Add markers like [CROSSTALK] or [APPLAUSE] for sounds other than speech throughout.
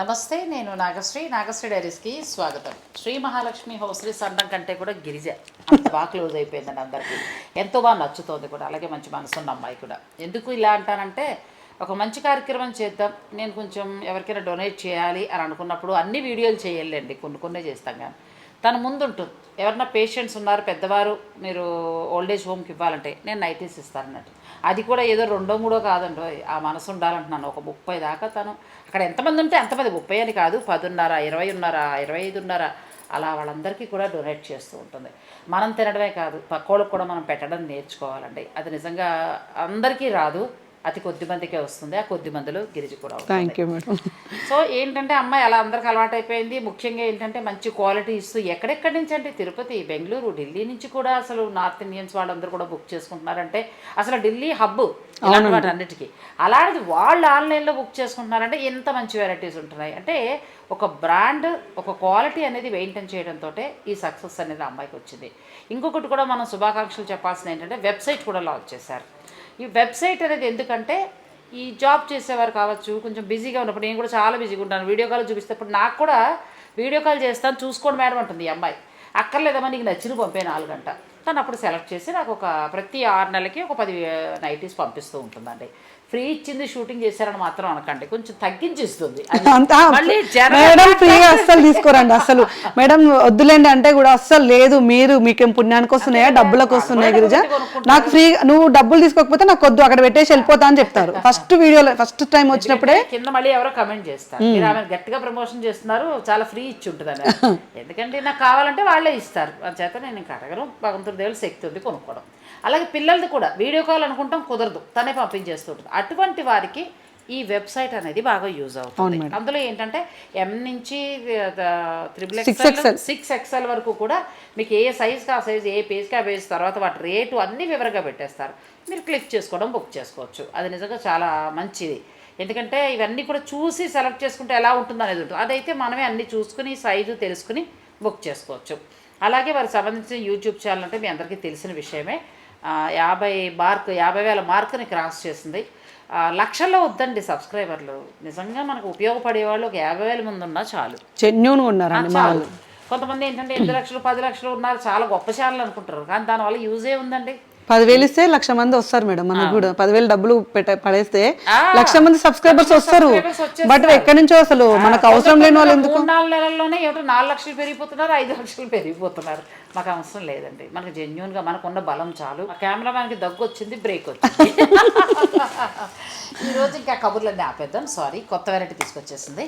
నమస్తే నేను నాగశ్రీ. నాగశ్రీ డైరీస్కి స్వాగతం. శ్రీ మహాలక్ష్మి హౌస్రీ సన్నం కంటే కూడా గిరిజ. అంత బాగా క్లోజ్ అయిపోయిందండి అందరికీ. ఎంతో బాగా నచ్చుతోంది కూడా. అలాగే మంచి మనసున్న అమ్మాయి కూడా. ఎందుకు ఇలా అంటానంటే ఒక మంచి కార్యక్రమం చేద్దాం. నేను కొంచెం ఎవరికైనా డొనేట్ చేయాలి అని అనుకున్నప్పుడు అన్ని వీడియోలు చేయాలండి. కొన్ని కొన్ని చేస్తాం కానీ తన ముందు ఉంటుంది ఎవరన్నా పేషెంట్స్ ఉన్నారు పెద్దవారు మీరు ఓల్డ్ ఏజ్ హోమ్కి ఇవ్వాలంటే నేను నైటీస్ ఇస్తానన్నట్టు. అది కూడా ఏదో రెండో మూడో కాదండి. ఆ మనసు ఉండాలంటున్నాను. ఒక ముప్పై దాకా తను అక్కడ ఎంతమంది ఉంటే అంతమంది ముప్పై అని కాదు పదున్నర ఇరవై ఉన్నారా ఇరవై ఐదున్నర అలా వాళ్ళందరికీ కూడా డొనేట్ చేస్తూ ఉంటుంది. మనం తినడమే కాదు పక్కోళ్ళకి కూడా మనం పెట్టడం నేర్చుకోవాలండి. అది నిజంగా అందరికీ రాదు. అతి కొద్ది మందికే వస్తుంది. ఆ కొద్ది మందిలో గిరిజి కూడా థ్యాంక్ యూ మేడం సో ఏంటంటే అమ్మాయి అలా అందరికి అలవాటైపోయింది ముఖ్యంగా ఏంటంటే మంచి క్వాలిటీ ఇస్తూ ఎక్కడెక్కడి నుంచి అంటే తిరుపతి బెంగళూరు ఢిల్లీ నుంచి కూడా అసలు నార్త్ ఇండియన్స్ వాళ్ళందరూ కూడా బుక్ చేసుకుంటున్నారంటే అసలు ఢిల్లీ హబ్ ఇలాంటి అన్నిటికీ అలాంటిది వాళ్ళు ఆన్లైన్లో బుక్ చేసుకుంటున్నారంటే ఎంత మంచి వెరైటీస్ ఉంటున్నాయి. అంటే ఒక బ్రాండ్ ఒక క్వాలిటీ అనేది మెయింటైన్ చేయడంతో ఈ సక్సెస్ అనేది అమ్మాయికి వచ్చింది. ఇంకొకటి కూడా మనం శుభాకాంక్షలు చెప్పాల్సింది ఏంటంటే వెబ్సైట్ కూడా లాంచ్ చేశారు. ఈ వెబ్సైట్ అనేది ఎందుకంటే ఈ జాబ్ చేసేవారు కావచ్చు కొంచెం బిజీగా ఉన్నప్పుడు నేను కూడా చాలా బిజీగా ఉంటాను. వీడియో కాల్ చూపిస్తేప్పుడు నాకు కూడా వీడియో కాల్ చేస్తాను చూసుకోండి మేడం అంటుంది ఈ అమ్మాయి. అక్కర్లేదమ్మా నీకు నచ్చిన పంపే నాలుగు గంట తను అప్పుడు సెలెక్ట్ చేసి నాకు ఒక ప్రతి ఆరు నెలలకి ఒక పది నైటీస్ పంపిస్తూ ఉంటుందండి. ఫ్రీ ఇచ్చింది షూటింగ్ చేశారని మాత్రం అనకండి. కొంచెం తగ్గించి ఇస్తుంది అది అంత మళ్ళీ జనం మేడం ఫ్రీగా అస్సలు తీసుకోరండి అసలు మేడం వద్దులేండి అంటే కూడా అస్సలు లేదు. మీరు మీకేం పుణ్యానికి వస్తున్నాయా? డబ్బులకు వస్తున్నాయి గిరిజ. నాకు ఫ్రీ నువ్వు డబ్బులు తీసుకోకపోతే నాకు వద్దు. అక్కడ పెట్టేసి వెళ్ళిపోతా అని చెప్తారు. [LAUGHS] ఫస్ట్ వీడియోలో ఫస్ట్ టైం వచ్చినప్పుడే కింద మళ్ళీ ఎవరో కమెంట్ చేస్తారు. మీరు ఆమె గట్టిగా ప్రమోషన్ చేస్తున్నారు. చాలా ఫ్రీ ఇచ్చి ఉంటుంది ఎందుకంటే నాకు కావాలంటే వాళ్ళే ఇస్తారు. చేత నేను ఇంకా అడగను. భగవంతుడి దేవుడు శక్తి ఉంది కొనుక్కోవడం. అలాగే పిల్లలది కూడా. వీడియో కాల్ అనుకుంటాం కుదరదు. తనే పంపించేస్తుంటుంది అటువంటి వారికి ఈ వెబ్సైట్ అనేది బాగా యూజ్ అవుతుంది. అందులో ఏంటంటే ఎం నుంచి త్రిబుల్ ఎక్స్ఎల్ సిక్స్ ఎక్స్ఎల్ వరకు కూడా మీకు ఏ సైజ్కి ఆ సైజ్ ఏ పేజ్కి ఆ పేజ్ తర్వాత వాటి రేటు అన్ని వివరంగా పెట్టేస్తారు. మీరు క్లిక్ చేసుకోవడం బుక్ చేసుకోవచ్చు. అది నిజంగా చాలా మంచిది. ఎందుకంటే ఇవన్నీ కూడా చూసి సెలెక్ట్ చేసుకుంటే ఎలా ఉంటుంది అనేది ఉంటుంది. అదైతే మనమే అన్ని చూసుకుని సైజు తెలుసుకుని బుక్ చేసుకోవచ్చు. అలాగే వారికి సంబంధించిన యూట్యూబ్ ఛానల్ అంటే మీ అందరికీ తెలిసిన విషయమే. యాభై మార్క్ యాభై వేల మార్కుని క్రాస్ చేసింది. లక్షల్లో వద్దండి సబ్స్క్రైబర్లు. నిజంగా మనకు ఉపయోగపడే వాళ్ళు ఒక యాభై వేల మంది ఉన్నా చాలు. జెన్యున్గా ఉన్నారండి మా చాలు. కొంతమంది ఏంటంటే ఎనిమిది లక్షలు పది లక్షలు ఉన్నారు చాలా గొప్ప ఛానల్ అనుకుంటారు. కానీ దానివల్ల యూజే ఉందండి. పదివేలు ఇస్తే లక్ష మంది వస్తారు మేడం మనకు కూడా పదివేలు డబ్బులు పెట్ట పడేస్తే ఆ, లక్ష మంది సబ్స్క్రైబర్స్ వస్తారు. బట్ ఎక్కడి నుంచో అసలు మనకు అవసరం లేని వాళ్ళు ఎందుకు? నాలుగు నెలల్లోనే ఏమిటో నాలుగు లక్షలు పెరిగిపోతున్నారు ఐదు లక్షలు పెరిగిపోతున్నారు. మాకు అవసరం లేదండి. మనకు జెన్యున్గా మనకున్న బలం చాలు. మా కెమెరామ్యాన్కి దగ్గు వచ్చింది బ్రేక్ వచ్చింది. [LAUGHS] ఈ రోజు ఇంకా కబుర్లన్నీ ఆపేద్దాం. సారీ కొత్త వెరైటీ తీసుకొచ్చేసింది.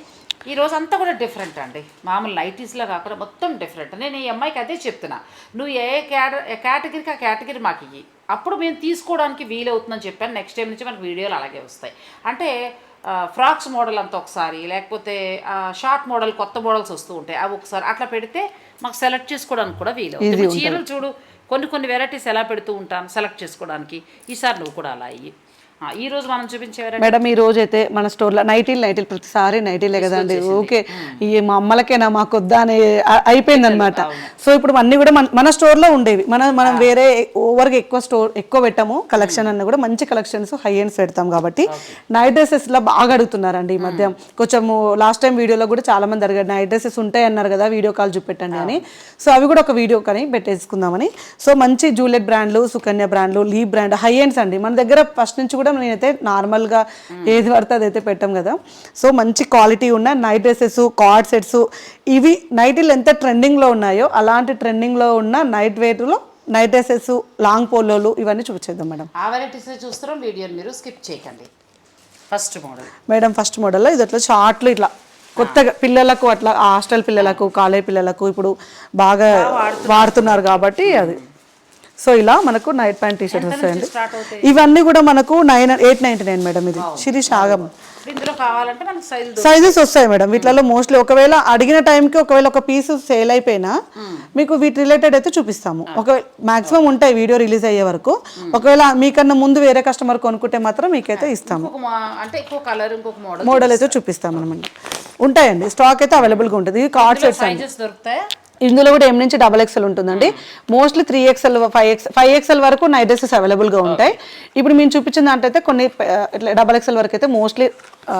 ఈ రోజు అంతా కూడా డిఫరెంట్ అండి. మామూలు నైటీస్లో కాకుండా మొత్తం డిఫరెంట్ నేను ఈ అమ్మాయికి అదే చెప్తున్నా. నువ్వు ఏ కేటగిరీకి ఆ కేటగిరీ మాకు ఇయ్యి. అప్పుడు మేము తీసుకోవడానికి వీలవుతుందని చెప్పాను. నెక్స్ట్ టైం నుంచి మనకు వీడియోలు అలాగే వస్తాయి. అంటే ఫ్రాక్స్ మోడల్ అంతా ఒకసారి లేకపోతే షార్ట్ మోడల్ కొత్త మోడల్స్ వస్తూ ఉంటాయి. అవి ఒకసారి అట్లా పెడితే మాకు సెలెక్ట్ చేసుకోవడానికి కూడా వీలవుతుంది. ఇప్పుడు చీరలు చూడు కొన్ని కొన్ని వెరైటీస్ ఎలా పెడుతూ ఉంటాను సెలెక్ట్ చేసుకోవడానికి. ఈసారి నువ్వు కూడా అలా అయ్యి ఈ రోజు మనం చూపించే మేడం ఈ రోజు అయితే మన స్టోర్లో నైటీలు నైటీలు ప్రతిసారి నైటీలే కదండి ఓకే. ఈ మా అమ్మలకేనా మాకు వద్దా అని అయిపోయింది అనమాట సో ఇప్పుడు అన్ని కూడా మన మన స్టోర్లో ఉండేవి. మన మనం వేరే ఓవర్గా ఎక్కువ స్టోర్ ఎక్కువ పెట్టాము. కలెక్షన్ అన్న కూడా మంచి కలెక్షన్స్ హై ఎండ్స్ పెడతాం కాబట్టి నైట్ డ్రెస్సెస్లో బాగా అడుగుతున్నారండి ఈ మధ్య. కొంచెం లాస్ట్ టైం వీడియోలో కూడా చాలా మంది అడిగారు నైట్ డ్రెస్సెస్ ఉంటాయి అన్నారు కదా వీడియో కాల్ చూపెట్టండి అని. సో అవి కూడా ఒక వీడియో కానీ పెట్టేసుకుందామని. సో మంచి జూలెట్ బ్రాండ్లు సుకన్య బ్రాండ్లు లీ బ్రాండ్ హై ఎండ్స్ అండి. మన దగ్గర ఫస్ట్ నుంచి కూడా నేనైతే నార్మల్గా ఏది పడితే అదైతే పెట్టాం కదా. సో మంచి క్వాలిటీ ఉన్న నైట్ డ్రెస్సెస్ కార్డ్ సెట్స్ ఇవి నైటీలు ఎంత ట్రెండింగ్లో ఉన్నాయో అలాంటి ట్రెండింగ్లో ఉన్న నైట్ వేర్లో నైట్ డ్రెస్సెస్ లాంగ్ పోలోలు ఇవన్నీ చూపించేద్దాం మేడం. ఆ వెరైటీస్ చూస్తున్నాం. వీడియోని మీరు స్కిప్ చేయకండి. First model. మేడం ఫస్ట్ మోడల్లో ఇది అట్లా షార్ట్లు ఇట్లా కొత్తగా పిల్లలకు అట్లా హాస్టల్ పిల్లలకు కాలేజ్ పిల్లలకు ఇప్పుడు బాగా వాడుతున్నారు కాబట్టి అది. సో ఇలా మనకు నైట్ ప్యాంట్ టీ షర్ట్స్ వస్తాయండి. ఇవన్నీ కూడా మనకు nine eight ninety nine madam ఇది. శిరీష్ ఆగం. సైజెస్ వస్తాయి మేడం. వీటిలో మోస్ట్లీ ఒకవేళ అడిగిన టైంకి ఒకవేళ ఒక పీస్ సేల్ అయిపోయినా మీకు వీటి రిలేటెడ్ అయితే చూపిస్తాము. ఒకవేళ మాక్సిమం ఉంటాయి వీడియో రిలీజ్ అయ్యే వరకు. ఒకవేళ మీకన్నా ముందు వేరే కస్టమర్ కొనుక్కుంటే మాత్రం మీకైతే ఇస్తాము. అంటే కలర్ మోడల్ అయితే చూపిస్తాం అనమాట ఉంటాయండి. స్టాక్ అయితే అవైలబుల్గా ఉంటుంది. కార్డ్ సెట్స్ దొరుకుతాయా? ఇందులో కూడా ఎం నుంచి డబల్ ఎక్స్ఎల్ ఉంటుందండి. Mostly three XL five X five XL వరకు నైట్ డ్రెస్సెస్ అవైలబుల్గా ఉంటాయి. ఇప్పుడు మేము చూపించిన దాంట్లో అయితే కొన్ని ఇట్లా డబల్ ఎక్స్ఎల్ వరకు అయితే మోస్ట్లీ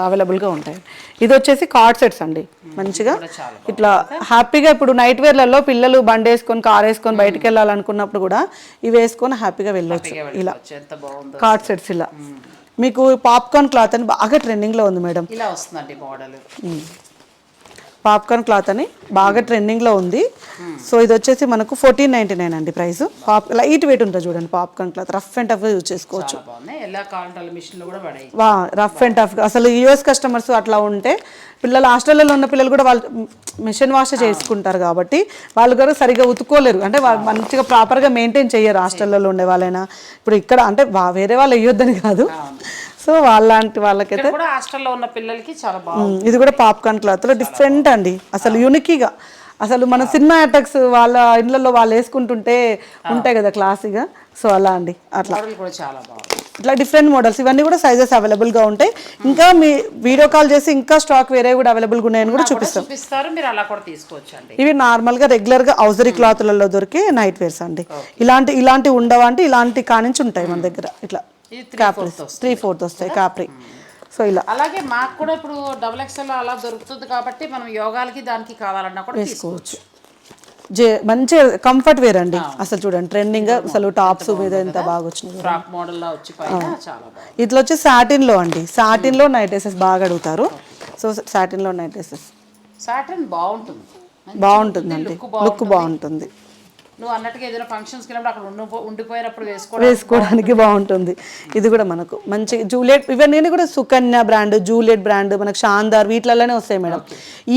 అవైలబుల్గా ఉంటాయి. ఇది వచ్చేసి కార్డ్ సెట్స్ అండి. మంచిగా ఇట్లా హ్యాపీగా ఇప్పుడు నైట్ వేర్లలో పిల్లలు బండి వేసుకొని కార్ వేసుకొని బయటికి వెళ్ళాలనుకున్నప్పుడు కూడా ఇవి వేసుకొని హ్యాపీగా వెళ్ళొచ్చు. ఇలా కార్డ్ సెట్స్ ఇలా. మీకు పాప్కార్న్ క్లాత్ అని బాగా ట్రెండింగ్లో ఉంది మేడం. ఇలా వస్తుందండి మోడల్ పాప్కార్న్ క్లాత్ అని బాగా ట్రెండింగ్లో ఉంది. సో ఇది వచ్చేసి మనకు ఫోర్టీన్ నైంటీ నైన్ అండి ప్రైస్. పాప్ లైట్ వెయిట్ ఉంటుంది చూడండి popcorn cloth. Rough and tough use చేసుకోవచ్చు. వా రఫ్ అండ్ టఫ్. అసలు యూఎస్ కస్టమర్స్ అట్లా ఉంటే పిల్లలు హాస్టల్లో ఉన్న పిల్లలు కూడా వాళ్ళు మిషన్ వాష్ చేసుకుంటారు కాబట్టి వాళ్ళు కూడా సరిగా ఉతుకోలేరు అంటే వాళ్ళు మంచిగా ప్రాపర్గా మెయింటైన్ చేయరు హాస్టల్లో ఉండే వాళ్ళైనా. ఇప్పుడు ఇక్కడ అంటే వేరే వాళ్ళు వేయొద్దని కాదు. సో వాళ్ళంటి వాళ్ళకైతే కూడా హాస్టల్లో ఉన్న పిల్లలకి చాలా బాగుంది. ఇది కూడా పాప్కార్న్ క్లాత్లో డిఫరెంట్ అండి. అసలు యూనికీగా అసలు మన సినిమా అటాక్స్ వాళ్ళ ఇళ్ళల్లో వాళ్ళు వేసుకుంటుంటే ఉంటాయి కదా క్లాసీగా సో అలా అండి. అట్లా. కూడా చాలా బాగుంది. ఇట్లా డిఫరెంట్ మోడల్స్ ఇవన్నీ కూడా సైజెస్ అవైలబుల్గా ఉంటాయి. ఇంకా మీ వీడియో కాల్ చేసి ఇంకా స్టాక్ వేరే కూడా అవైలబుల్గా ఉన్నాయని కూడా చూపిస్తాం. చూపిస్తారు. మీరు అలా కూడా తీసుకోవచ్చు అండి ఇవి నార్మల్గా రెగ్యులర్గా ఔజరీ క్లాత్లలో దొరికే నైట్ వేర్స్ అండి ఇలాంటి ఇలాంటి ఉండవా అంటే ఇలాంటి కానించి ఉంటాయి మన దగ్గర. ఇట్లా. కాప్రీస్ త్రీ ఫోర్త్ వస్తాయి కాప్రీ సో ఇలా. అలాగే మాకు కూడా ఇప్పుడు డబుల్ ఎక్స్ఎల్ అలా దొరుకుతుంది కాబట్టి మనం యోగాలకి దానికి కావాలన్నా కూడా తీసుకోవచ్చు. జే మంచి కంఫర్ట్ వేర్ అండి. అసలు చూడండి ట్రెండింగ్ అసలు టాప్స్ మీద ఎంత బాగా వచ్చినాయి. ఫ్రాక్ మోడల్ లా వచ్చి చాలా ఇట్లా వచ్చి సాటిన్లో అండి. సాటిన్లో నైట్ డ్రెస్సెస్ బాగా అడుగుతారు. సో సాటిన్లో నైట్ డ్రెస్సెస్ సాటర్న్ బాగుంటుంది. బాగుంటుందండి. లుక్ బాగుంటుంది. నువ్వు అన్నట్టుగా ఏదైనా ఫంక్షన్స్కి వెళ్ళినప్పుడు అక్కడ ఉండి ఉండిపోయినప్పుడు వేసుకోవడం వేసుకోవడానికి బాగుంటుంది. ఇది కూడా మనకు మంచి జూలియట్ ఇవన్నీ కూడా సుకన్య బ్రాండ్ జూలియట్ బ్రాండ్ మనకు షాందార్ వీటిలలోనే వస్తాయి మేడం.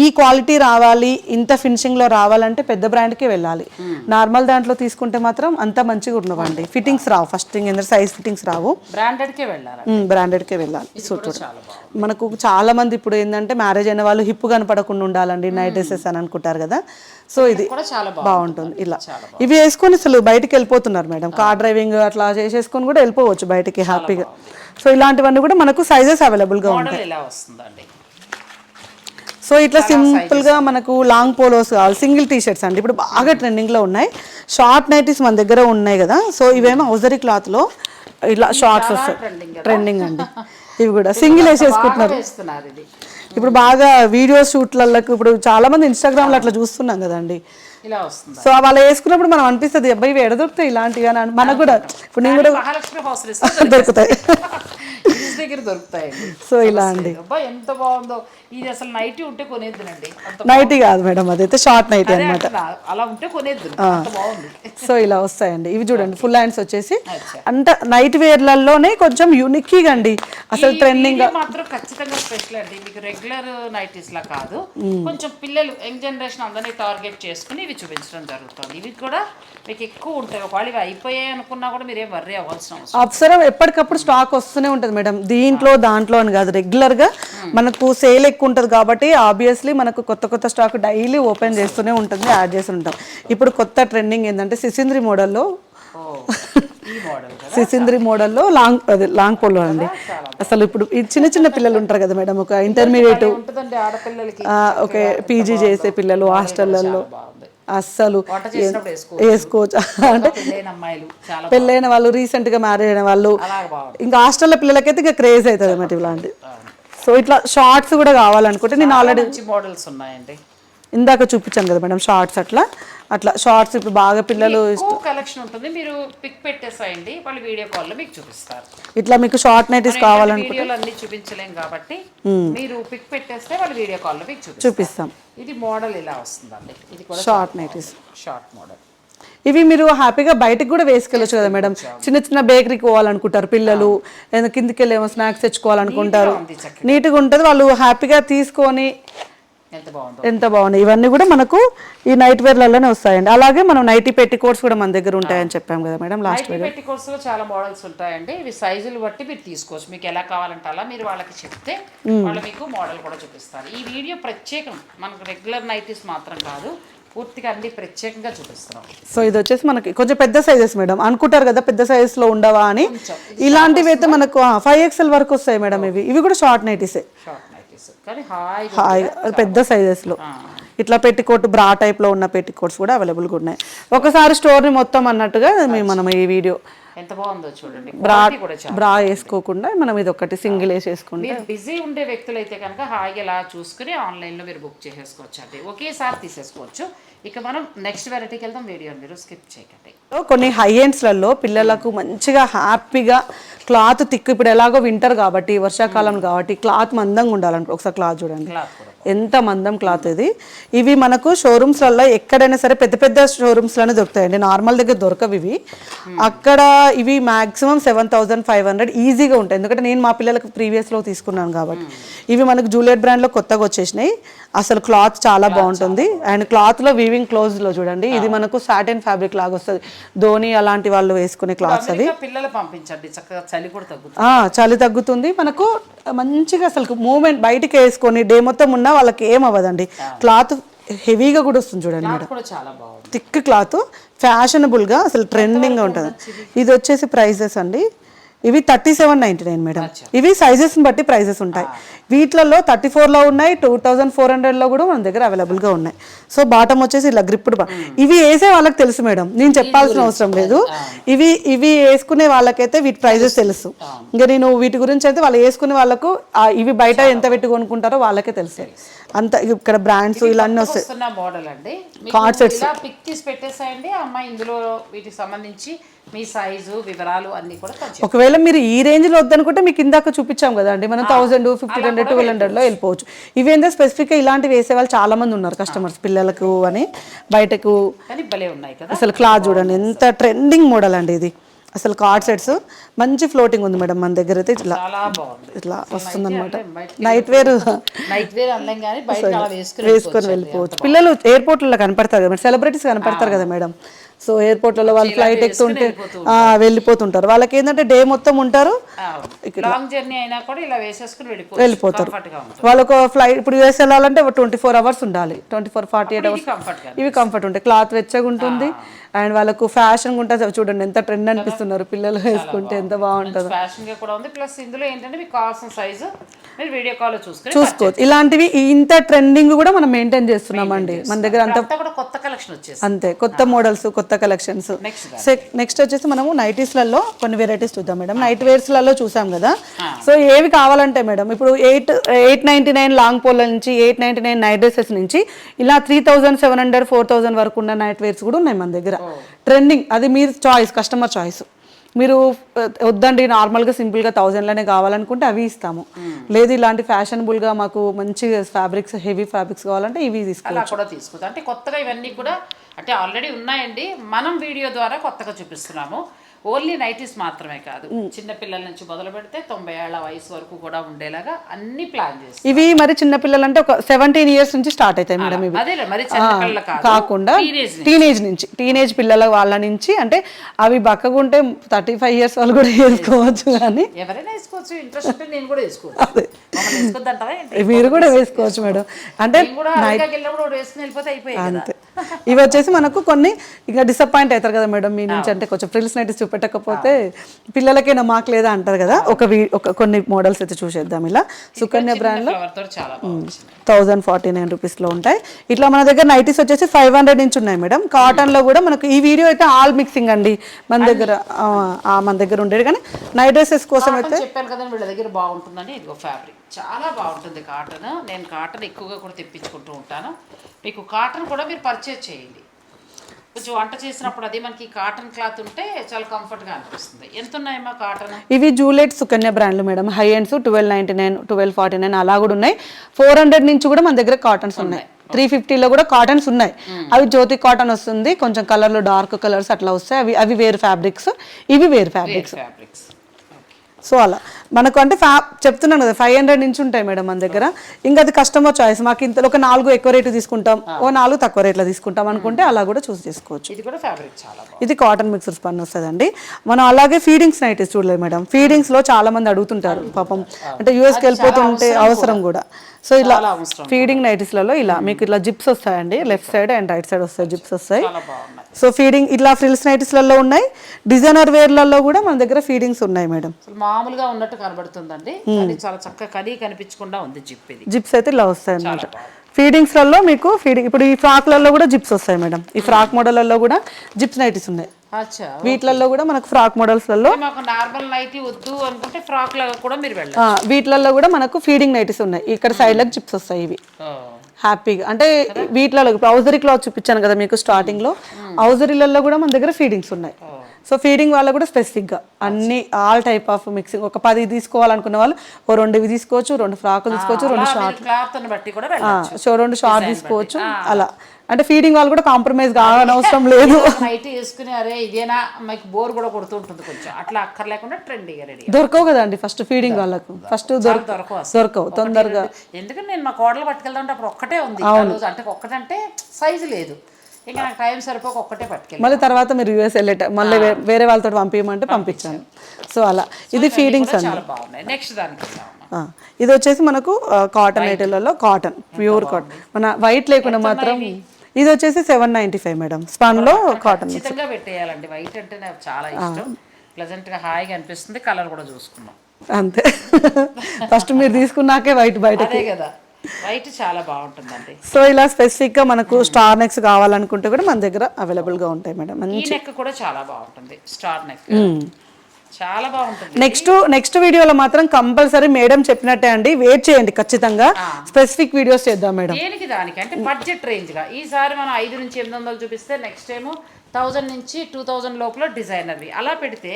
ఈ క్వాలిటీ రావాలి ఇంత ఫినిషింగ్లో రావాలంటే పెద్ద బ్రాండ్కే వెళ్ళాలి. నార్మల్ దాంట్లో తీసుకుంటే మాత్రం అంత మంచిగా ఉండవండి. ఫిట్టింగ్స్ రావు. ఫస్ట్ థింగ్ ఏంటంటే సైజ్ ఫిట్టింగ్స్ రావు. బ్రాండెడ్కే వెళ్ళాలి? బ్రాండెడ్కే వెళ్ళాలి. సో కూడా చాలా బాగుంది. మనకు చాలా మంది ఇప్పుడు ఏంటంటే మ్యారేజ్ అయిన వాళ్ళు హిప్ కనపడకుండా ఉండాలండి. నైట్ డ్రెస్సెస్ అని అనుకుంటారు కదా. సో ఇది చాలా బాగుంటుంది. ఇలా. ఇవి వేసుకొని అసలు బయటికి వెళ్ళిపోతున్నారు మేడం. కార్ డ్రైవింగ్ అట్లా చేసేసుకొని కూడా వెళ్ళిపోవచ్చు బయటికి హ్యాపీగా. సో ఇలాంటివన్నీ కూడా మనకు సైజెస్ అవైలబుల్గా ఉంటాయి. ఇలా సో ఇట్లా సింపుల్గా మనకు లాంగ్ పోలోస్ కావాలి. సింగిల్ టీ షర్ట్స్ అండి. ఇప్పుడు బాగా ట్రెండింగ్లో ఉన్నాయి. షార్ట్ నైటీస్ మన దగ్గర ఉన్నాయి కదా. సో ఇవేమో ఔజరీ క్లాత్లో ఇట్లా షార్ట్స్ వస్తాయి. ట్రెండింగ్ అండి. ఇవి కూడా [LAUGHS] సింగిల్ వేసేసుకుంటున్నారు. ఇప్పుడు బాగా వీడియో షూట్లకు ఇప్పుడు చాలా మంది ఇన్స్టాగ్రామ్లో అట్లా చూస్తున్నాం కదండి. ఇలా వస్తుంది. సో వాళ్ళు వేసుకున్నప్పుడు మనం అనిపిస్తుంది అబ్బాయి ఇవి ఎడ దొరుకుతాయి ఇలాంటివి అని. మనకు కూడా ఇప్పుడు నేను కూడా [LAUGHS] దొరుకుతాయి. [LAUGHS] [LAUGHS] దగ్గర దొరుకుతాయండి. సో ఇలా అండి అబ్బా ఎంత బాగుందో. ఇది అసలు నైటీ ఉంటే కొనేద్దునండి. నైటీ కాదు మేడం అదైతే షార్ట్ నైటీ అనమాట అలా ఉంటే కొనేద్దు బాగుంది. సో ఇలా వస్తాయండి. ఇవి చూడండి ఫుల్ హ్యాండ్స్ వచ్చేసి. అంత నైట్ వేర్లలోనే కొంచెం యూనిక్గా అండి. అసలు ట్రెండింగ్ మాత్రం ఖచ్చితంగా స్పెషల్ అండి. మీకు రెగ్యులర్ నైటీస్ లా కాదు. కొంచెం పిల్లలు యంగ్ జనరేషన్ అందరినీ టార్గెట్ చేసుకుని ఇవి చూపించడం జరుగుతుంది. ఇవి కూడా మీకు ఎక్కువ ఉంటాయి. ఒకవేళ ఇవి అయిపోయాయి అనుకున్నా కూడా మీరేం వర్రీ అవ్వాల్సిన అవసరం అప్సరం ఎప్పటికప్పుడు స్టాక్ వస్తూనే ఉంటుంది మేడం. దీంట్లో దాంట్లో అని కాదు. రెగ్యులర్గా మనకు సేల్ ఎక్కువ ఉంటుంది కాబట్టి ఆబ్వియస్లీ మనకు కొత్త కొత్త స్టాక్ డైలీ ఓపెన్ చేస్తూనే ఉంటుంది యాడ్ చేస్తూ ఉంటాం. ఇప్పుడు కొత్త ట్రెండింగ్ ఏంటంటే సిసింద్రి మోడల్లో సిసింద్రి మోడల్లో లాంగ్ అదే లాంగ్ పోలో అండి. అసలు ఇప్పుడు ఈ చిన్న చిన్న పిల్లలు ఉంటారు కదా మేడం ఒక ఇంటర్మీడియట్ ఓకే పీజీ చేసే పిల్లలు హాస్టళ్ళలో బాగుంది. అస్సలు వేసుకోవచ్చు. అంటే పెళ్ళైన వాళ్ళు రీసెంట్గా మ్యారేజ్ అయిన వాళ్ళు ఇంకా హాస్టల్లో పిల్లలకైతే ఇంకా క్రేజ్ అవుతుంది అన్నమాట ఇలాంటి. సో ఇట్లా షార్ట్స్ కూడా కావాలనుకుంటే నేను ఆల్రెడీ మోడల్స్ ఉన్నాయండి. ఇందాక చూపించాను కదా మేడం షార్ట్స్ అట్లా. అట్లా షార్ట్స్ ఇప్పుడు బాగా పిల్లలు కలెక్షన్ ఉంటుంది. మీరు పిక్ పెట్టేసేయండి. వాళ్ళు వీడియో కాల్లో మీకు చూపిస్తారు. ఇట్లా మీకు షార్ట్ నైటీస్ కావాలని వీడియోలు అన్ని చూపించలేం కాబట్టి మీరు పిక్ పెట్టేస్తే వాళ్ళు వీడియో కాల్లో మీకు చూపిస్తాం. ఇది మోడల్ ఇలా వస్తుందండి. ఇది కూడా షార్ట్ నైటీస్ షార్ట్ మోడల్ ఇవి మీరు హ్యాపీగా బయటకు కూడా వేసుకెళ్ళొచ్చు కదా మేడం. చిన్న చిన్న బేకరీకి పోవాలనుకుంటారు పిల్లలు. ఏదైనా కిందికి వెళ్ళి ఏమో స్నాక్స్ తెచ్చుకోవాలనుకుంటారు. నీట్గా ఉంటుంది. వాళ్ళు హ్యాపీగా తీసుకొని ఎంత బాగుందో. ఇవన్నీ కూడా మనకు ఈ నైట్ వేర్లలోనే వస్తాయండి. అలాగే మనం నైటీ పెట్టి కోట్స్ కూడా మన దగ్గర ఉంటాయని చెప్పాం కదా మేడం లాస్ట్ పెట్టి లో చాలా మోడల్స్ ఉంటాయండి. ఇవి సైజులు బట్టి మీరు తీసుకోవచ్చు. మీకు ఎలా కావాలంటే అలా మీరు వాళ్ళకి చెప్తే వాళ్ళు మీకు మోడల్ కూడా చూపిస్తారు. ఈ వీడియో ప్రత్యేకం మనకు రెగ్యులర్ నైటీస్ మాత్రం కాదు పూర్తిగా అన్ని ప్రత్యేకంగా చూపిస్తున్నాం. సో ఇది వచ్చేసి మనకి కొంచెం పెద్ద సైజెస్ మేడం. అనుకుంటారు కదా పెద్ద సైజెస్లో ఉండవా అని? ఇలాంటివి అయితే మనకు ఫైవ్ ఎక్స్ఎల్ వరకు వస్తాయి మేడం ఇవి. ఇవి కూడా షార్ట్ నైటీసే నైటీస్ కానీ హాయ్ హాయ్ పెద్ద సైజెస్లో. ఇట్లా పెట్టికోట్ బ్రా టైప్లో ఉన్న పెట్టికోట్స్ కూడా అవైలబుల్గా ఉన్నాయి. ఒకసారి స్టోర్ని మొత్తం అన్నట్టుగా మేము మనం ఈ వీడియో ఎంత బాగుందో చూడండి. బ్రా బ్రా వేసుకోకుండా మనం ఇది ఒకటి సింగిల్ వేసేసుకుంటే బిజీ ఉండే వ్యక్తులు అయితే కనుక హాయిగా ఇలా చూసుకుని ఆన్లైన్లో మీరు బుక్ చేసేసుకోవచ్చు అండి. ఒకేసారి తీసేసుకోవచ్చు. ఇక మనం నెక్స్ట్ వెరైటీకి వెళ్దాం. వీడియో మీరు స్కిప్ చేయకండి. కొన్ని హై ఎండ్స్లలో పిల్లలకు మంచిగా హ్యాపీగా క్లాత్ తిక్కు. ఇప్పుడు ఎలాగో వింటర్ కాబట్టి వర్షాకాలం కాబట్టి క్లాత్ మందంగా ఉండాలంటే ఒకసారి క్లాత్ చూడండి. క్లాత్ కూడా. ఎంత మందం క్లాత్ ఇది. ఇవి మనకు షోరూమ్స్లలో ఎక్కడైనా సరే పెద్ద పెద్ద షోరూమ్స్లోనే దొరుకుతాయండి నార్మల్ దగ్గర దొరకవు ఇవి. అక్కడ ఇవి maximum seven thousand five hundred ఈజీగా ఉంటాయి. ఎందుకంటే నేను మా పిల్లలకు ప్రీవియస్లో తీసుకున్నాను కాబట్టి. ఇవి మనకు జూలియట్ బ్రాండ్లో కొత్తగా వచ్చేసినాయి. అసలు క్లాత్ చాలా బాగుంటుంది. అండ్ క్లాత్లో వీవింగ్ క్లోజ్లో చూడండి. ఇది మనకు సాటిన్ ఫ్యాబ్రిక్ లాగా వస్తుంది. ధోని అలాంటి వాళ్ళు వేసుకునే క్లాత్స్ అవి. అమెరికా పిల్లలు పంపించండి. చక్కగా చలి కూడా తగ్గుతుంది. ఆ, చలి తగ్గుతుంది. మనకు మంచిగా అసలు మూమెంట్ బయటికి వేసుకొని డే మొత్తం ఉన్నా వాళ్ళకి ఏం అవ్వదండి క్లాత్ హెవీగా కూడా వస్తుంది చూడండి బాగుంది. థిక్ క్లాత్ ఫ్యాషనబుల్గా అసలు ట్రెండింగ్గా ఉంటుంది. ఇది వచ్చేసి ప్రైజెస్ అండి. ఇవి thirty seven ninety nine madam. ఇవి సైజెస్ని బట్టి ప్రైజెస్ ఉంటాయి. వీటిలలో థర్టీ ఫోర్లో ఉన్నాయి టూ థౌజండ్ ఫోర్ హండ్రెడ్లో కూడా మన దగ్గర అవైలబుల్గా ఉన్నాయి. సో బాటమ్ వచ్చేసి ఇలా గ్రిప్డ్ ఇవి వేసే వాళ్ళకి తెలుసు మేడం. నేను చెప్పాల్సిన అవసరం లేదు. ఇవి ఇవి వేసుకునే వాళ్ళకైతే వీటి ప్రైజెస్ తెలుసు. ఇంకా నేను వీటి గురించి అయితే వాళ్ళు వేసుకునే వాళ్ళకు ఇవి బయట ఎంత పెట్టి కొనుక్కుంటారో వాళ్ళకే తెలుసు. అంత ఇక్కడ బ్రాండ్స్ ఇలా వస్తాయి. మోడల్ అండి. sets. ఇలా పిక్ తీసి పెట్టేసాయండి. ఆ అమ్మాయి ఇందులో వీటికి సంబంధించి మీ సైజు వివరాలు అన్ని కూడా. ఒకవేళ మీరు ఈ రేంజ్లో వద్దనుకుంటే మీకు ఇందాక చూపించాం కదా అండి మనం థౌసండ్ ఫిఫ్టీన్ హండ్రెడ్ ట్వెల్వ్ హండ్రెడ్లో వెళ్ళిపోవచ్చు. ఇవేందో స్పెసిఫిక్గా ఇలాంటివి వేసే వాళ్ళు చాలా మంది ఉన్నారు కస్టమర్స్ పిల్లలకు అని బయటకు కానీ భలే ఉన్నాయి కదా. అసలు క్లాత్ చూడండి ఎంత ట్రెండింగ్ మోడల్ అండి ఇది. అసలు కార్డ్ సెట్స్ మంచి ఫ్లోటింగ్ ఉంది మేడం మన దగ్గర అయితే ఇట్లా. ఇట్లా వస్తుంది అనమాట నైట్ వేర్ నైట్ వేర్ వేసుకుని వెళ్ళిపోవచ్చు పిల్లలు ఎయిర్పోర్ట్లలో కనపడతారు కదా సెలబ్రిటీస్ కనపడతారు కదా మేడం. సో ఎయిర్పోర్ట్లలో వాళ్ళు ఫ్లైట్ ఎక్కుతుంటే వెళ్ళిపోతుంటారు. వాళ్ళకి ఏంటంటే డే మొత్తం ఉంటారు. లాంగ్ జర్నీ అయినా కూడా ఇలా వేసేసుకుని వెళ్ళిపోతారు. వాళ్ళకు ఫ్లైట్ ఇప్పుడు యూఎస్ వెళ్ళాలంటే ట్వంటీ ఫోర్ అవర్స్ ఉండాలి. Twenty four forty eight hours ఇవి కంఫర్ట్ ఉంటాయి. క్లాత్ వెచ్చగా ఉంటుంది అండ్ వాళ్ళకు ఫ్యాషన్ ఉంటుంది. చూడండి ఎంత ట్రెండ్ అనిపిస్తున్నారు. పిల్లలు వేసుకుంటే ఎంత బాగుంటుందో. ఫ్యాషన్గా కూడా ఉంది. ప్లస్ ఇందులో ఏంటంటే మీకు కావాల్సిన సైజు మీరు వీడియో కాల్ చూసుకుని చూసుకోవచ్చు. ఇలాంటివి ఇంత ట్రెండింగ్ కూడా మనం మెయింటైన్ చేస్తున్నామండి మన దగ్గర అంత కూడా కొత్త కలెక్షన్ వచ్చేసి అంతే కొత్త మోడల్స్ కొత్త కలెక్షన్స్ నెక్స్ట్ నెక్స్ట్ వచ్చేసి మనము నైటీస్లలో కొన్ని వెరైటీస్ చూద్దాం మేడం. నైట్ వేర్స్లలో చూసాం కదా. సో ఏవి కావాలంటే మేడం ఇప్పుడు eight eight ninety nine long pole నుంచి eight ninety nine night dresses నుంచి ఇలా three thousand seven hundred four thousand వరకు ఉన్న నైట్ వేర్స్ కూడా ఉన్నాయి మన దగ్గర. ట్రెండింగ్ అది మీరు చాయిస్ కస్టమర్ చాయిస్ మీరు ఆ, వద్దండి నార్మల్గా సింపుల్గా థౌజండ్లోనే కావాలనుకుంటే అవి ఇస్తాము. లేదు ఇలాంటి ఫ్యాషనబుల్గా మాకు మంచి ఫ్యాబ్రిక్స్ హెవీ ఫ్యాబ్రిక్స్ కావాలంటే ఇవి తీసుకోవాలి కూడా తీసుకుంటాం. అంటే కొత్తగా ఇవన్నీ కూడా అంటే ఆల్రెడీ ఉన్నాయండి. మనం వీడియో ద్వారా కొత్తగా చూపిస్తున్నాము. ఓన్లీ నైటీస్ మాత్రమే కాదు. చిన్న పిల్లల నుంచి మొదలు పెడితే తొంభై ఏళ్ళ వయసు వరకు కూడా ఉండేలాగా అన్ని ప్లాన్ చేస్తాం. ఇవి మరి చిన్న పిల్లలు అంటే ఒక సెవెంటీన్ ఇయర్స్ నుంచి స్టార్ట్ అవుతాయి మేడం ఇవి. అదే మరి చిన్న పిల్లల కాకుండా టీనేజ్ నుంచి. టీనేజ్ పిల్లల వాళ్ళ నుంచి అంటే అవి బక్కగుంటే థర్టీ ఫైవ్ ఇయర్స్ వాళ్ళు కూడా వేసుకోవచ్చు కానీ. ఎవరైనా వేసుకోవచ్చు ఇంట్రెస్ట్ ఉంటే నేను కూడా వేసుకోవచ్చు. మీరు కూడా వేసుకోవచ్చు మేడం. అంటే ఇవి వచ్చేసి మనకు కొన్ని ఇంకా డిసప్పాయింట్ అవుతారు కదా మేడం మీ నుంచి అంటే కొంచెం ఫ్రిల్స్ నైట్ చూపెట్టకపోతే పిల్లలకైనా మాకు లేదా అంటారు కదా? ఒక ఒక కొన్ని మోడల్స్ అయితే చూసేద్దాం ఇలా. సుకన్య బ్రాండ్ ఫ్లవర్ తోటి చాలా బాగుంది. థౌజండ్ ఫార్టీ నైన్ రూపీస్లో ఉంటాయి. ఇట్లా మన దగ్గర నైటీస్ వచ్చేసి ఫైవ్ హండ్రెడ్ నుంచి ఉన్నాయి మేడం. కాటన్లో కూడా మనకు ఈ వీడియో అయితే ఆల్ మిక్సింగ్ అండి. మన దగ్గర మన దగ్గర ఉండేది. కానీ నైట్ డ్రెస్సెస్ కోసం అయితే చెప్పాను వీళ్ళ దగ్గర బాగుంటుందని. ఇదిగో ఫ్యాబ్రిక్ చాలా బాగుంటుంది కాటన్ నేను కాటన్ ఎక్కువగా కూడా తెప్పించుకుంటూ ఉంటాను. మీకు కాటన్ కూడా మీరు పర్చేజ్ చేయండి. కొంచెం వంట చేసినప్పుడు అది మనకి కాటన్ క్లాత్ ఉంటే చాలా కంఫర్ట్గా అనిపిస్తుంది. ఎంత ఉన్నాయమ్మా కాటన్? ఇవి జూలెట్ సుకన్య బ్రాండ్లు madam. High ends twelve ninety nine twelve forty nine అలా కూడా ఉన్నాయి. ఫోర్ హండ్రెడ్ నుంచి కూడా మన దగ్గర కాటన్స్ ఉన్నాయి. త్రీ ఫిఫ్టీలో కూడా కాటన్స్ ఉన్నాయి. అవి జ్యోతి కాటన్ వస్తుంది. కొంచెం కలర్లో డార్క్ కలర్స్ అట్లా వస్తాయి. అవి అవి వేరు ఫ్యాబ్రిక్స్ ఇవి వేరు ఫ్యాబ్రిక్స్ ఫ్యాబ్రిక్స్ సో అలా. మనకు అంటే ఫ్యా చెప్తున్నాను కదా ఫైవ్ హండ్రెడ్ నుంచి ఉంటాయి మేడం మన దగ్గర. ఇంకా అది కస్టమర్ చాయిస్ మాకు ఇంత ఒక నాలుగు ఎక్కువ రేటు తీసుకుంటాం. ఓ నాలుగు తక్కువ రేట్లో తీసుకుంటాం అనుకుంటే అలా కూడా చూస్ చేసుకోవచ్చు. ఇది కూడా ఫ్యాబ్రిక్ చాలా ఇది కాటన్ మిక్సర్ స్పన్ వస్తుందండి. మనం అలాగే ఫీడింగ్స్ నైటీస్ చూడలేదు మేడం. ఫీడింగ్స్లో చాలా మంది అడుగుతుంటారు పాపం. అంటే యూఎస్కి వెళ్ళిపోతుంటే అవసరం కూడా. సో ఇలా ఫీడింగ్ నైటీస్లలో ఇలా మీకు ఇట్లా జిప్స్ వస్తాయండి left side and right side వస్తాయి జిప్స్ వస్తాయి. సో ఫీడింగ్ ఇట్లా ఫ్రిల్స్ నైటీస్లలో ఉన్నాయి. డిజైనర్ వేర్లలో కూడా మన దగ్గర ఫీడింగ్స్ ఉన్నాయి మేడం మామూలుగా ఉన్నట్టు కనబడుతుందండి. కానీ చాలా చక్కగా కనీ కనిపించకుండా ఉంది జిప్ ఇది. జిప్స్ అయితే ఇలా వస్తాయి అన్నమాట. ఫీడింగ్స్లలో మీకు ఫీడింగ్ ఇప్పుడు ఈ ఫ్రాక్లలో కూడా జిప్స్ వస్తాయి మేడం ఈ ఫ్రాక్ మోడల్లో కూడా జిప్స్ నైటీస్ ఉన్నాయి. అచ్చా వీటిలలో కూడా మనకు ఫ్రాక్ మోడల్స్లలో మాకు నార్మల్ నైటీ వద్దు అనుకుంటే ఫ్రాక్ లాగా కూడా మీరు వీటిలలో కూడా మనకు ఫీడింగ్ నైటీస్ ఉన్నాయి. ఇక్కడ సైడ్లకు జిప్స్ వస్తాయి ఇవి. హ్యాపీగా. అంటే వీటిలలో ఇప్పుడు ఔజరీ క్లాత్ చూపించాను కదా మీకు స్టార్టింగ్లో. ఔజరీలలో కూడా మన దగ్గర ఫీడింగ్స్ ఉన్నాయి. సో ఫీడింగ్ వాళ్ళ కూడా స్పెసిఫిక్గా. అన్ని ఆల్ టైప్ ఆఫ్ మిక్సింగ్ ఒక పది తీసుకోవాలనుకున్న వాళ్ళు ఓ రెండు ఇవి తీసుకోవచ్చు రెండు ఫ్రాకులు తీసుకోవచ్చు రెండు షార్ట్. సో రెండు షార్ట్ తీసుకోవచ్చు అలా. అంటే ఫీడింగ్ వాళ్ళు కూడా కాంప్రమైజ్ కావాలనవసరం [LAUGHS] లేదు. నైట్ వేసుకుని అరే ఇదేనా? మీకు బోర్ కూడా కొడుతూ ఉంటుంది కొంచెం. అట్లా అక్కర్లేకుండా ట్రెండీగా రెడీ దొరకవు కదండి ఫస్ట్ ఫీడింగ్ వాళ్ళకు. ఫస్ట్ దొరక దొరకవు. దొరకవు తొందరగా. ఎందుకంటే నేను మా కోడలు పట్టుకెళ్దాం అప్పుడు ఒక్కటే ఉంది. అంటే ఒక్కటంటే సైజు లేదు. ఇంకా నాకు టైం సరిపోక ఒక్కటే పట్టుకెళ్ళి మళ్ళీ తర్వాత మీరు యూఎస్ వెళ్ళేట మళ్ళీ వే- వేరే వాళ్ళతో పంపించమంటే పంపించాను. సో అలా. ఇది ఫీడింగ్స్ అండి చాలా బాగున్నాయి. నెక్స్ట్ దానికి వెళ్దాం ఆ, ఇది వచ్చేసి మనకు కాటన్ ఐటెలలో కాటన్ ప్యూర్ కాటన్ మన వైట్ లేకుండా మాత్రం ఇది వచ్చేసి సెవెన్ నైంటీ ఫైవ్ మేడం స్పన్లో కాటన్ ఖచ్చితంగా పెట్టేయాలండి. వైట్ అంటే నాకు చాలా ఇష్టం. ప్లెజెంట్గా హాయిగా అనిపిస్తుంది. కలర్ కూడా చూసుకున్నాం అంతే. [LAUGHS] ఫస్ట్ మీరు తీసుకున్నాకే వైట్ బయట అదే కదా. వైట్ చాలా బాగుంటుందండి. సో ఇలా స్పెసిఫిక్గా మనకు స్టార్ నెక్స్ కావాలనుకుంటే కూడా మన దగ్గర అవైలబుల్గా ఉంటాయి మేడం. ఈ నెక్ కూడా చాలా బాగుంటుంది. స్టార్ నెక్ చాలా బాగుంటుంది. నెక్స్ట్ నెక్స్ట్ వీడియోలో మాత్రం కంపల్సరీ మేడం చెప్పినట్టే అండి. వెయిట్ చేయండి ఖచ్చితంగా. స్పెసిఫిక్ వీడియోస్ చేద్దాం మేడం. దేనికి దానికి? అంటే బడ్జెట్ రేంజ్గా. ఈసారి మనం ఐదు నుంచి ఎనిమిది వందలు చూపిస్తే నెక్స్ట్ ఏమో థౌజండ్ నుంచి టూ థౌజండ్ లోపల డిజైనర్వి అలా పెడితే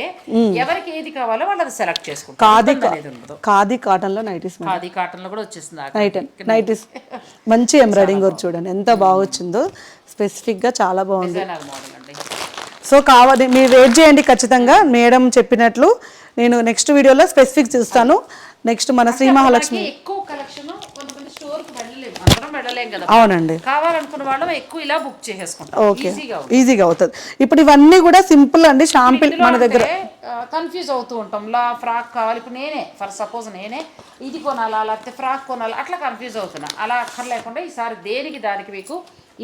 ఎవరికి ఏది కావాలో వాళ్ళు అది సెలెక్ట్ చేసుకుంటారు. ఖాదీ కాటన్లో నైటీస్ ఖాదీ కాటన్లో కూడా వచ్చేసింది ఆ నైట్ నైటీస్ మంచి [LAUGHS] ఎంబ్రాయిడింగ్ చూడండి. ఎంత బాగా వచ్చిందో. స్పెసిఫిక్గా చాలా బాగుంది. డిజైనర్ మోడల్ అండి. సో కావాలి మీరు వెయిట్ చేయండి ఖచ్చితంగా. మేడం చెప్పినట్లు నేను నెక్స్ట్ వీడియోలో స్పెసిఫిక్ చూస్తాను. నెక్స్ట్ మన శ్రీ మహాలక్ష్మి ఎక్కువ కలెక్షన్ అవునండి. కావాలనుకున్న వాళ్ళం ఎక్కువ ఇలా బుక్ చేసేసుకుంటాం. ఓకే ఈజీగా ఈజీగా అవుతుంది. ఇప్పుడు ఇవన్నీ కూడా సింపుల్ అండి. షాంపిల్ మన దగ్గర కన్ఫ్యూజ్ అవుతూ ఉంటాం. లా ఫ్రాక్ కావాలి. ఇప్పుడు నేనే ఫర్ సపోజ్ నేనే ఇది కొనాలా లేకపోతే ఫ్రాక్ కొనాలా అట్లా కన్ఫ్యూజ్ అవుతున్నా. అలా అక్కర్లేకుండా ఈసారి దేనికి దానికి మీకు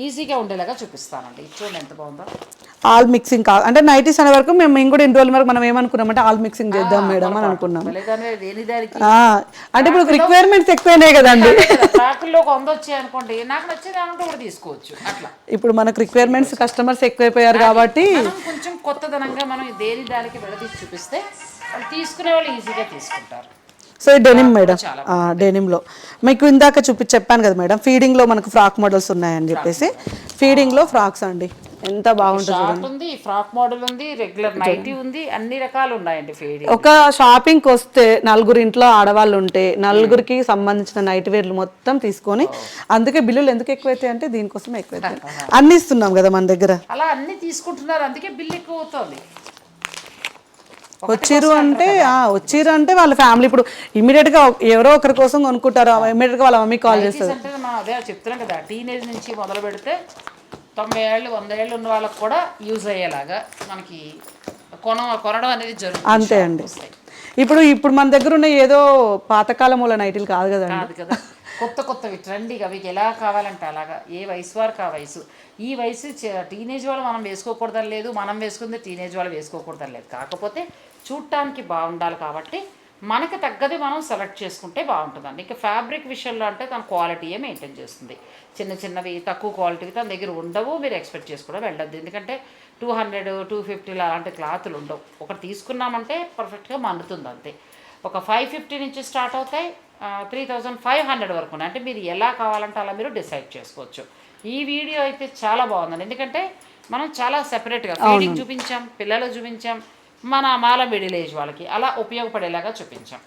ఈజీగా ఉండేలాగా చూపిస్తానండి. చూడండి ఎంత బాగుందో. ఆల్ మిక్సింగ్ కా అంటే నైటీస్ అనే వరకు మేము కూడా ఇన్ని రోజుల వరకు మనం ఏమనుకున్నామంటే ఆల్ మిక్సింగ్ చేద్దాం మేడం అని అనుకున్నాం. అంటే ఇప్పుడు రిక్వైర్మెంట్స్ ఎక్కువైనాయి కదండి. అనుకోండి నాకు నచ్చేది కూడా తీసుకోవచ్చు. అట్లా. ఇప్పుడు మనకు రిక్వైర్మెంట్స్ కస్టమర్స్ ఎక్కువైపోయారు కాబట్టి కొంచెం కొత్తదనంగా మనం దేని దానికి విడదీసి చూపిస్తే తీసుకునే వాళ్ళు ఈజీగా తీసుకుంటారు. సో ఈ డెనిమ్ మేడం డెనిమ్లో మీకు ఇందాక చూపి చెప్పాను కదా మేడం ఫీడింగ్లో మనకు ఫ్రాక్ మోడల్స్ ఉన్నాయని చెప్పేసి. ఫీడింగ్లో ఫ్రాక్స్ అండి. ఎంత బాగుంటుంది ఉంది ఫ్రాక్ మోడల్ ఉంది రెగ్యులర్ నైటీ ఉంది అన్ని రకాలు ఉన్నాయండి ఫీడింగ్ ఒక షాపింగ్కి వస్తే నలుగురు ఇంట్లో ఆడవాళ్ళు ఉంటే నలుగురికి సంబంధించిన నైట్ వేర్లు మొత్తం తీసుకొని అందుకే బిల్లులు ఎందుకు ఎక్కువైతాయి అంటే దీనికోసం ఎక్కువైతాయి. అన్ని ఇస్తున్నాం కదా మన దగ్గర. అలా అన్ని తీసుకుంటున్నారు అందుకే బిల్ ఎక్కువ అవుతుంది. వచ్చిర్రు అంటే ఆ, వచ్చిర్రు అంటే వాళ్ళ ఫ్యామిలీ. ఇప్పుడు ఇమీడియట్గా ఎవరో ఒకరి కోసం కొనుక్కుంటారు ఇమీడియట్గా వాళ్ళ మమ్మీ కాల్ చేస్తారు. అంటే మనం అదే చెప్తున్నాం కదా టీనేజ్ నుంచి మొదలు పెడితే తొంభై ఏళ్ళు వంద ఏళ్ళు ఉన్న వాళ్ళకి కూడా యూజ్ అయ్యేలాగా మనకి కొన కొనడం అనేది జరుగుతుంది. అంతే అండి. ఇప్పుడు ఇప్పుడు మన దగ్గర ఉన్న ఏదో పాతకాలం వల్ల నైటీలు కాదు కదండి. కాదు కదా. కొత్త కొత్తవి ట్రెండీగా మీకు ఎలా కావాలంటే అలాగా. ఏ వయసు వారికి ఆ వయసు. ఈ వయసు టీనేజ్ వాళ్ళు మనం వేసుకోకూడదని లేదు మనం వేసుకుంది టీనేజ్ వాళ్ళు వేసుకోకూడదని లేదు. కాకపోతే చూడటానికి బాగుండాలి కాబట్టి మనకి తగ్గది మనం సెలెక్ట్ చేసుకుంటే బాగుంటుందండి. ఇంకా ఫ్యాబ్రిక్ విషయంలో అంటే తన క్వాలిటీయే మెయింటైన్ చేస్తుంది. చిన్న చిన్నవి తక్కువ క్వాలిటీవి తన దగ్గర ఉండవు మీరు ఎక్స్పెక్ట్ చేసుకోవడం వెళ్ళద్దు. ఎందుకంటే టూ హండ్రెడ్ టూ ఫిఫ్టీలు అలాంటి క్లాతులు ఉండవు. ఒకటి తీసుకున్నామంటే పర్ఫెక్ట్గా మండుతుంది అంతే. ఒక ఫైవ్ ఫిఫ్టీ నుంచి స్టార్ట్ అవుతాయి త్రీ థౌజండ్ ఫైవ్ హండ్రెడ్ వరకు ఉన్నాయి అంటే మీరు ఎలా కావాలంటే అలా మీరు డిసైడ్ చేసుకోవచ్చు. ఈ వీడియో అయితే చాలా బాగుందండి. ఎందుకంటే మనం చాలా సెపరేట్గా ఫీడింగ్ చూపించాం పిల్లలు చూపించాం మన మాల మిడిల్ ఏజ్ వాళ్ళకి అలా ఉపయోగపడేలాగా చూపించాం.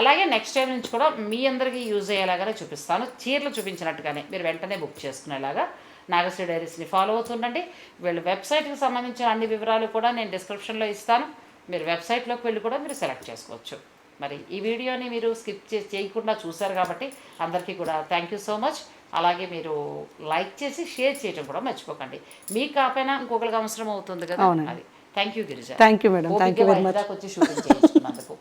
అలాగే నెక్స్ట్ టైం నుంచి కూడా మీ అందరికీ యూజ్ అయ్యేలాగానే చూపిస్తాను. చీరలు చూపించినట్టుగానే మీరు వెంటనే బుక్ చేసుకునేలాగా నాగశ్రీ డైరీస్ని ఫాలో అవుతుండండి. వీళ్ళ వెబ్సైట్కి సంబంధించిన అన్ని వివరాలు కూడా నేను డిస్క్రిప్షన్లో ఇస్తాను. మీరు వెబ్సైట్లోకి వెళ్ళి కూడా మీరు సెలెక్ట్ చేసుకోవచ్చు. మరి ఈ వీడియోని మీరు స్కిప్ చే చేయకుండా చూశారు కాబట్టి అందరికీ కూడా థ్యాంక్ యూ సో మచ్ అలాగే మీరు లైక్ చేసి షేర్ చేయడం కూడా మర్చిపోకండి. మీకు కాకపోయినా ఇంకొకరికి అవసరం అవుతుంది కదా అది. Thank you Girija. Thank you madam thank you very much వచ్చి షూటింగ్ చేయించుకున్నందుకు.